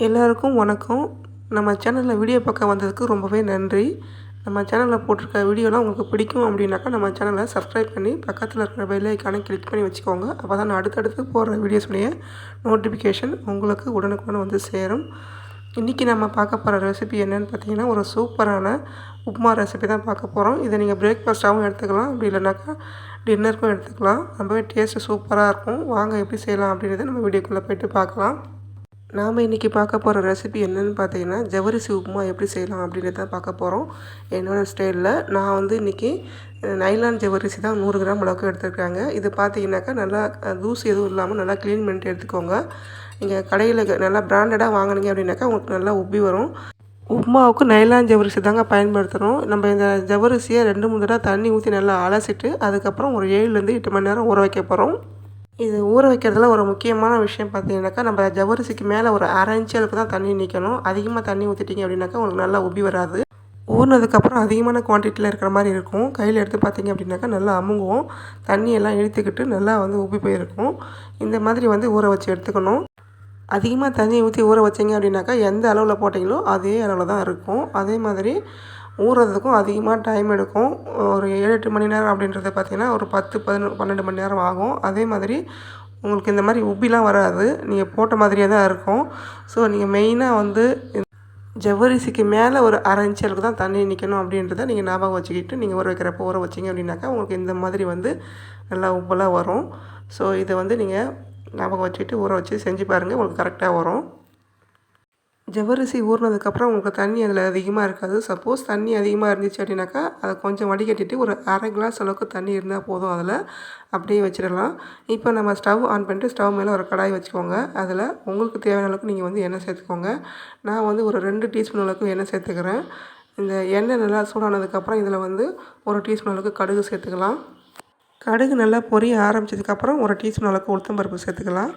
எல்லோருக்கும் வணக்கம். நம்ம சேனலில் வீடியோ பார்க்க வந்ததுக்கு ரொம்பவே நன்றி. நம்ம சேனலில் போட்டிருக்க வீடியோலாம் உங்களுக்கு பிடிக்கும் அப்படின்னாக்கா நம்ம சேனலை சப்ஸ்கிரைப் பண்ணி பக்கத்தில் இருக்கிற பெல் கிளிக் பண்ணி வச்சுக்கோங்க. அப்போ தான் நான் அடுத்தடுத்து போடுற வீடியோஸுடைய நோட்டிஃபிகேஷன் உங்களுக்கு உடனுக்குடன் வந்து சேரும். இன்றைக்கி நம்ம பார்க்க போகிற ரெசிபி என்னென்னு பார்த்தீங்கன்னா ஒரு சூப்பரான உப்புமா ரெசிபி தான் பார்க்க போகிறோம் இதை நீங்கள் பிரேக்ஃபாஸ்ட்டாகவும் எடுத்துக்கலாம். அப்படி இல்லைனாக்கா டின்னருக்கும் எடுத்துக்கலாம். ரொம்பவே டேஸ்ட்டு சூப்பராக இருக்கும். வாங்க எப்படி செய்யலாம் அப்படின்றத நம்ம வீடியோக்குள்ளே போய்ட்டு பார்க்கலாம். நாம் இன்றைக்கி பார்க்க போகிற ரெசிபி என்னென்னு பார்த்தீங்கன்னா ஜவரிசி உப்புமா எப்படி செய்யலாம் அப்படின்றத பார்க்க போகிறோம் என்னோடய ஸ்டைலில் நான் வந்து இன்றைக்கி நைலான் ஜவரிசி தான் நூறு கிராம் அளவுக்கு எடுத்துருக்காங்க. இது பார்த்தீங்கன்னாக்கா நல்லா தூசி எதுவும் இல்லாமல் நல்லா க்ளீன் பண்ணிட்டு எடுத்துக்கோங்க. நீங்கள் கடையில் நல்லா பிராண்டடாக வாங்கினீங்க அப்படின்னாக்கா உங்களுக்கு நல்லா உப்பி வரும். உப்புமாவுக்கு நைலான் ஜவரிசி தாங்க பயன்படுத்துகிறோம் நம்ம இந்த ஜவரிசியை ரெண்டு மூணு தடவை தண்ணி ஊற்றி நல்லா அலசிட்டு அதுக்கப்புறம் ஒரு ஏழுலேருந்து எட்டு மணி நேரம் ஊற வைக்க போகிறோம் இது ஊற வைக்கிறதுல ஒரு முக்கியமான விஷயம் பார்த்தீங்கன்னாக்கா நம்ம ஜவரிசிக்கு மேலே ஒரு அரைஞ்சி அளவுக்கு தான் தண்ணி நிற்கணும் அதிகமாக தண்ணி ஊற்றிட்டிங்க அப்படின்னாக்கா உங்களுக்கு நல்லா உப்பி வராது. ஊறினதுக்கப்புறம் அதிகமான குவான்டிட்டியில் இருக்கிற மாதிரி இருக்கும். கையில் எடுத்து பார்த்தீங்க அப்படின்னாக்கா நல்லா அமுங்குவோம். தண்ணியெல்லாம் இழுத்துக்கிட்டு நல்லா வந்து உப்பி போயிருக்கும். இந்த மாதிரி வந்து ஊற வச்சு எடுத்துக்கணும். அதிகமாக தண்ணி ஊற்றி ஊற வச்சிங்க அப்படின்னாக்கா எந்த அளவில் போட்டிங்களோ அதே அளவில் தான் இருக்கும். அதே மாதிரி ஊறுறதுக்கும் அதிகமாக டைம் எடுக்கும். ஒரு ஏழு எட்டு மணி நேரம் அப்படின்றது பார்த்திங்கன்னா ஒரு பத்து பதினொன்று பன்னெண்டு மணி நேரம் ஆகும். அதே மாதிரி உங்களுக்கு இந்த மாதிரி உப்பிலாம் வராது. நீங்கள் போட்ட மாதிரியே தான் இருக்கும். ஸோ நீங்கள் மெயினாக வந்து ஜவ்வரிசிக்கு மேலே ஒரு அரை அளவுக்கு தான் தண்ணி நிற்கணும் அப்படின்றத நீங்கள் ஞாபகம் வச்சுக்கிட்டு நீங்கள் ஊற வைக்கிறப்ப ஊற வச்சிங்க அப்படின்னாக்கா உங்களுக்கு இந்த மாதிரி வந்து நல்லா உப்பெல்லாம் வரும். ஸோ இதை வந்து நீங்கள் ஞாபகம் வச்சுக்கிட்டு ஊற வச்சு செஞ்சு பாருங்கள் உங்களுக்கு கரெக்டாக வரும். ஜவ்வரிசி ஊறினதுக்கப்புறம் உங்களுக்கு தண்ணி அதில் அதிகமாக இருக்காது. சப்போஸ் தண்ணி அதிகமாக இருந்துச்சு அப்படின்னாக்கா அதை கொஞ்சம் வடிகட்டிட்டு ஒரு அரை கிளாஸ் அளவுக்கு தண்ணி இருந்தால் போதும் அதில். அப்படியே வச்சிடலாம். இப்போ நம்ம ஸ்டவ் ஆன் பண்ணிட்டு ஸ்டவ் மேலே ஒரு கடாய் வச்சுக்கோங்க. அதில் உங்களுக்கு தேவையான அளவுக்கு நீங்கள் வந்து எண்ணெய் சேர்த்துக்கோங்க. நான் வந்து ஒரு ரெண்டு டீஸ்பூன் அளவுக்கு எண்ணெய் சேர்த்துக்கிறேன். இந்த எண்ணெய் நல்லா சூடானதுக்கப்புறம் இதில் வந்து ஒரு டீஸ்பூன் அளவுக்கு கடுகு சேர்த்துக்கலாம். கடுகு நல்லா பொரிய ஆரம்பித்ததுக்கப்புறம் ஒரு டீஸ்பூன் அளவுக்கு உளுத்தம்பருப்பு சேர்த்துக்கலாம்.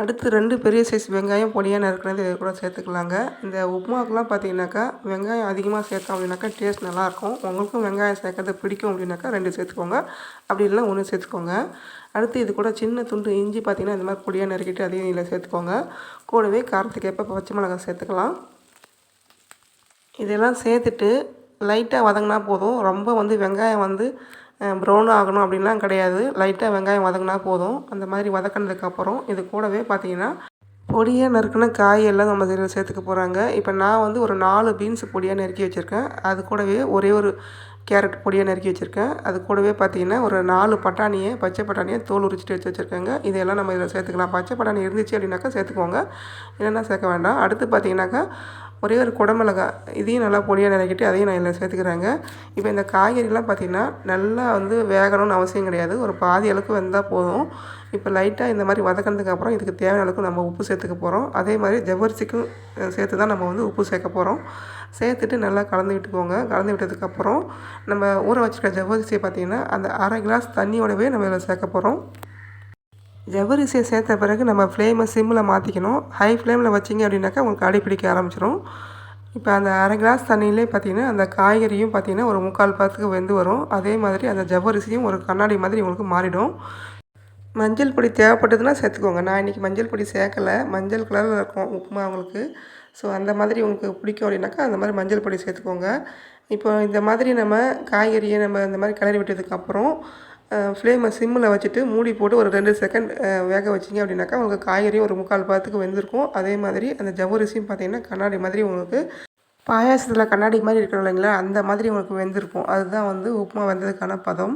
அடுத்து ரெண்டு பெரிய சைஸ் வெங்காயம் பொடியாக நறுக்கிறது இது கூட சேர்த்துக்கலாங்க. இந்த உப்புமாவுக்குலாம் பார்த்தீங்கன்னாக்கா வெங்காயம் அதிகமாக சேர்த்தோம் அப்படின்னாக்கா டேஸ்ட் நல்லாயிருக்கும். உங்களுக்கும் வெங்காயம் சேர்க்கறது பிடிக்கும் அப்படின்னாக்கா ரெண்டு சேர்த்துக்கோங்க. அப்படி இல்லைனா ஒன்று சேர்த்துக்கோங்க. அடுத்து இது கூட சின்ன துண்டு இஞ்சி பார்த்திங்கன்னா இந்த மாதிரி பொடியாக நறுக்கிட்டு அதையும் இதில் சேர்த்துக்கோங்க. கூடவே காரத்துக்கு எப்போ பச்சை மிளகாய் சேர்த்துக்கலாம். இதெல்லாம் சேர்த்துட்டு லைட்டாக வதங்கினா போதும். ரொம்ப வந்து வெங்காயம் வந்து ப்ரௌன் ஆகணும் அப்படின்லாம் கிடையாது. லைட்டாக வெங்காயம் வதங்கினா போதும். அந்த மாதிரி வதக்கினதுக்கப்புறம் இது கூடவே பார்த்திங்கன்னா பொடியாக நறுக்கின காயெல்லாம் நம்ம இதில் சேர்த்துக்க போகிறாங்க இப்போ நான் வந்து ஒரு நாலு பீன்ஸ் பொடியாக நறுக்கி வச்சுருக்கேன். அது கூடவே ஒரே ஒரு கேரட் பொடியாக நறுக்கி வச்சுருக்கேன். அது கூடவே பார்த்திங்கன்னா ஒரு நாலு பட்டாணியை பச்சை பட்டாணியை தோல் உரிச்சிட்டு வச்சு வச்சுருக்கேங்க. இதையெல்லாம் நம்ம இதில் சேர்த்துக்கலாம். பச்சை பட்டாணி இருந்துச்சு அப்படின்னாக்கா சேர்த்துக்கோங்க. இல்லைன்னா சேர்க்க வேண்டாம். அடுத்து பார்த்திங்கனாக்கா ஒரே ஒரு குடமிளகா இதையும் நல்லா பொடியாக நினைக்கிட்டு அதையும் நான் இதில் சேர்த்துக்கிறாங்க. இப்போ இந்த காய்கறிலாம் பார்த்திங்கன்னா நல்லா வந்து வேகணும்னு அவசியம் கிடையாது. ஒரு பாதி அளவுக்கு வந்தால் போதும். இப்போ லைட்டாக இந்த மாதிரி வதக்கினதுக்கப்புறம் இதுக்கு தேவையான அளவுக்கு நம்ம உப்பு சேர்த்துக்க போகிறோம் அதே மாதிரி ஜவ்வரிசிக்கும் சேர்த்து தான் நம்ம வந்து உப்பு சேர்க்க போகிறோம் சேர்த்துட்டு நல்லா கலந்து விட்டுக்கோங்க. கலந்து விட்டதுக்கப்புறம் நம்ம ஊற வச்சுருக்க ஜவ்வரிசியை பார்த்திங்கன்னா அந்த அரை கிளாஸ் தண்ணியோடவே நம்ம இதில் சேர்க்க போகிறோம் ஜவ்வரிசியை சேர்த்த பிறகு நம்ம ஃப்ளேமை சிம்மில் மாற்றிக்கணும் ஹை ஃப்ளேமில் வச்சிங்க அப்படின்னாக்கா உங்களுக்கு அடி பிடிக்க ஆரம்பிச்சிடும் இப்போ அந்த அரை கிளாஸ் தண்ணியிலே பார்த்திங்கன்னா அந்த காய்கறியும் பார்த்திங்கன்னா ஒரு முக்கால் பாத்துக்கு வெந்து வரும். அதே மாதிரி அந்த ஜவ்வரிசியும் ஒரு கண்ணாடி மாதிரி உங்களுக்கு மாறிடும். மஞ்சள் பொடி தேவைப்பட்டதுன்னா சேர்த்துக்கோங்க. நான் இன்றைக்கி மஞ்சள் பொடி சேர்க்கலை. மஞ்சள் கலரில் இருக்கும் உப்புமா உங்களுக்கு. ஸோ அந்த மாதிரி உங்களுக்கு பிடிக்கும் அப்படின்னாக்கா அந்த மாதிரி மஞ்சள் பொடி சேர்த்துக்கோங்க. இப்போ இந்த மாதிரி நம்ம காய்கறியை நம்ம இந்த மாதிரி கிளறி விட்டதுக்கப்புறம் ஃப்ளேமை சிம்மில் வச்சுட்டு மூடி போட்டு ஒரு ரெண்டு செகண்ட் வேக வச்சிங்க அப்படின்னாக்கா உங்களுக்கு காய்கறியும் ஒரு முக்கால் பாத்துக்கு வெந்திருக்கும். அதே மாதிரி அந்த ஜவ்வரிசியும் பார்த்திங்கன்னா கண்ணாடி மாதிரி உங்களுக்கு பாயாசத்தில் கண்ணாடி மாதிரி இருக்கிறோம் இல்லைங்களா? அந்த மாதிரி உங்களுக்கு வெந்திருக்கும். அதுதான் வந்து உப்புமா வெந்ததுக்கான பதம்.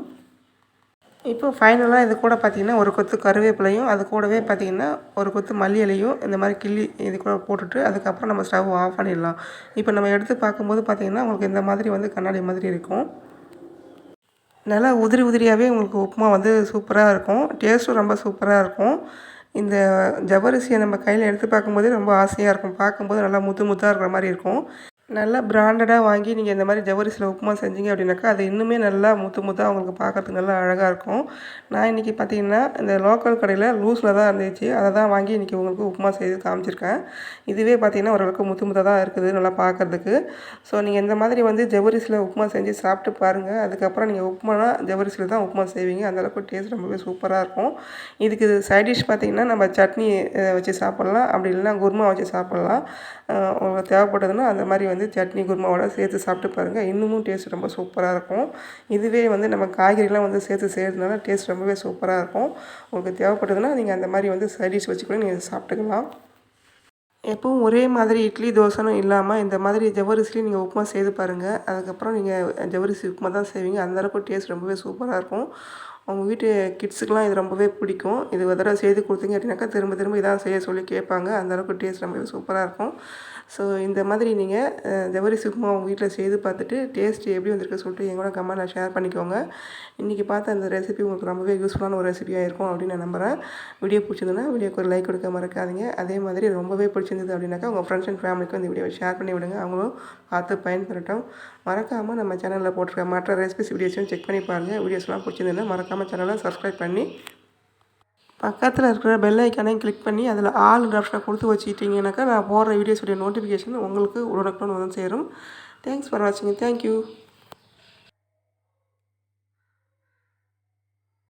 இப்போ ஃபைனலாக இது கூட பார்த்திங்கன்னா ஒரு கொத்து கருவேப்பிலையும் அது கூடவே பார்த்திங்கன்னா ஒரு கொத்து மல்லி இலையும் இந்த மாதிரி கிள்ளி இது கூட போட்டுட்டு அதுக்கப்புறம் நம்ம ஸ்டவ் ஆஃப் பண்ணிடலாம். இப்போ நம்ம எடுத்து பார்க்கும்போது பார்த்திங்கன்னா உங்களுக்கு இந்த மாதிரி வந்து கண்ணாடி மாதிரி இருக்கும். நல்லா உதிரி உதிரியாகவே உங்களுக்கு உப்புமா வந்து சூப்பராக இருக்கும். டேஸ்ட்டும் ரொம்ப சூப்பராக இருக்கும். இந்த ஜவ்வரிசியை நம்ம கையில் எடுத்து பார்க்கும்போதே ரொம்ப ஆசையாக இருக்கும். பார்க்கும்போது நல்லா முத்து முத்தாக இருக்கிற மாதிரி இருக்கும். நல்லா பிராண்டடாக வாங்கி நீங்கள் இந்த மாதிரி ஜவ்வரிசியில் உப்புமா செஞ்சீங்க அப்படின்னாக்கா அது இன்னுமே நல்லா முத்து முத்தாக உங்களுக்கு பார்க்கறதுக்கு நல்லா அழகாக இருக்கும். நான் இன்றைக்கி பார்த்தீங்கன்னா இந்த லோக்கல் கடையில் லூஸில் தான் இருந்துச்சு. அதை தான் வாங்கி இன்றைக்கி உங்களுக்கு உப்புமா செய்து காமிச்சிருக்கேன். இதுவே பார்த்தீங்கன்னா ஓரளவுக்கு முத்து முத்தாக தான் இருக்குது நல்லா பார்க்கறதுக்கு. ஸோ நீங்கள் இந்த மாதிரி வந்து ஜவரிசில் உப்புமா செஞ்சு சாப்பிட்டு பாருங்கள் அதுக்கப்புறம் நீங்கள் உப்புமானா ஜவரிசில் தான் உப்புமா செய்வீங்க. அந்தளவுக்கு டேஸ்ட் ரொம்பவே சூப்பராக இருக்கும். இதுக்கு சைட் டிஷ் பார்த்தீங்கன்னா நம்ம சட்னி வச்சு சாப்பிட்லாம். அப்படி இல்லைன்னா குருமா வச்சு சாப்பிட்லாம். உங்களுக்கு தேவைப்பட்டதுன்னா அந்த மாதிரி வந்து சட்னி குருமாவோட சேர்த்து சாப்பிட்டு பாருங்கள் இன்னமும் டேஸ்ட் ரொம்ப சூப்பராக இருக்கும். இதுவே வந்து நம்ம காய்கறிலாம் வந்து சேர்த்து செய்கிறதுனால டேஸ்ட் ரொம்பவே சூப்பராக இருக்கும். உங்களுக்கு தேவைப்பட்டதுன்னா நீங்கள் அந்த மாதிரி வந்து சைடிஷ் வச்சு கூட நீங்கள் சாப்பிட்டுக்கலாம். எப்பவும் ஒரே மாதிரி இட்லி தோசைனும் இல்லாமல் இந்த மாதிரி ஜவ்வரிசிலையும் நீங்கள் உப்புமா செய்து பாருங்கள் அதுக்கப்புறம் நீங்கள் ஜவ்வரிசி உப்புமா தான் செய்வீங்க. அந்த அளவுக்கு டேஸ்ட் ரொம்பவே சூப்பராக இருக்கும். அவங்க வீட்டு கிட்ஸுக்கெலாம் இது ரொம்பவே பிடிக்கும். இது ஒரு தடவை செய்து கொடுத்தீங்க அப்படின்னாக்கா திரும்ப திரும்ப இதான் செய்ய சொல்லி கேட்பாங்க. அந்த அளவுக்கு டேஸ்ட் ரொம்பவே சூப்பராக இருக்கும். ஸோ இந்த மாதிரி நீங்கள் ஜவரி உப்புமா அவங்க வீட்டில் செய்து பார்த்துட்டு டேஸ்ட் எப்படி வந்திருக்கு சொல்லிட்டு எங்களோட கமெண்ட்டில் ஷேர் பண்ணிக்கோங்க. இன்றைக்கி பார்த்த அந்த ரெசிபி உங்களுக்கு ரொம்பவே யூஸ்ஃபுல்லான ஒரு ரெசிபியாக இருக்கும் அப்படின்னு நான் நம்புகிறேன் வீடியோ பிடிச்சதுன்னா வீடியோக்கு ஒரு லைக் கொடுக்க மறக்காதீங்க. அதே மாதிரி ரொம்பவே பிடிச்சிருந்தது அப்படின்னாக்கா உங்கள் ஃப்ரெண்ட்ஸ் அண்ட் ஃபேமிலிக்கு இந்த வீடியோவை ஷேர் பண்ணி விடுங்க. அவங்களும் பார்த்து பயன்பெறட்டும். மறக்காமல் நம்ம சேனலில் போட்டிருக்க மற்ற ரெசிபிஸ் வீடியோஸையும் செக் பண்ணி பாருங்கள் வீடியோஸ்லாம் பிடிச்சிருந்ததுன்னா மறக்காமல் சேனலை சப்ஸ்கிரைப் பண்ணி பக்கத்தில் இருக்கிற பெல் ஐக்கானையும் கிளிக் பண்ணி அதில் ஆல் ஆப்ஷனை கொடுத்து வச்சுக்கிட்டிங்கனாக்கா நான் போடுற வீடியோஸுடைய நோட்டிஃபிகேஷன் உங்களுக்கு உடனுக்குடன் வந்து சேரும். தேங்க்ஸ் ஃபார் வாட்சிங் தேங்க்யூ